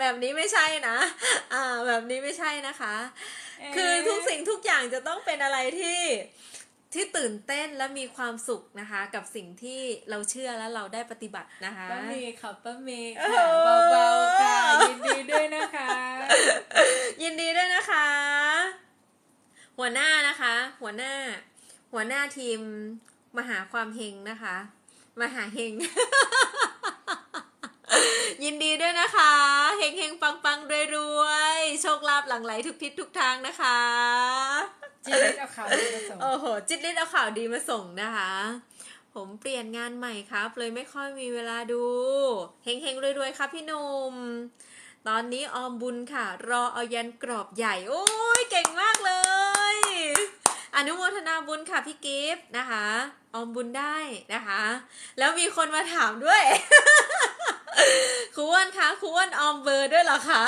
แบบนี้ไม่ใช่นะ อ่า แบบนี้ไม่ใช่นะคะ คือทุกสิ่งทุกอย่างจะต้องเป็นอะไรที่ที่ตื่นเต้นและมีความสุขนะคะ กับสิ่งที่เราเชื่อและเราได้ปฏิบัตินะคะป้าเมย์ค่ะป้าเมย์โอ้ค่ะโหเบาๆค่ะยินดีด้วยนะคะ ยินดีด้วยนะคะ หัวหน้านะคะ หัวหน้า หัวหน้าทีมมหาความเฮงนะคะ มหาเฮง ยินดีด้วยนะคะเฮ งเฮงปังปังรวยรวยๆโชคลาภหลั่งไหลทุกทิศทุกทางนะคะจีนเอาข่าวดีมาส่งโอ้โหจิตลิศเอาข่าวดีมาส่งนะคะ ผมเปลี่ยนงานใหม่ครับ เลยไม่ค่อยมีเวลาดูเฮงเฮงๆรวยๆครับพี่หนุ่มตอนนี้ออมบุญค่ะ รอเอายันกรอบใหญ่ โอ้ยเก่งมากเลย อนุโมทนาบุญค่ะพี่กิฟต์นะคะ ออมบุญได้นะคะ แล้วมีคนมาถามด้วยครู อ้วนคะครูอ้วนออมเบอร์ด้วยเหรอคะ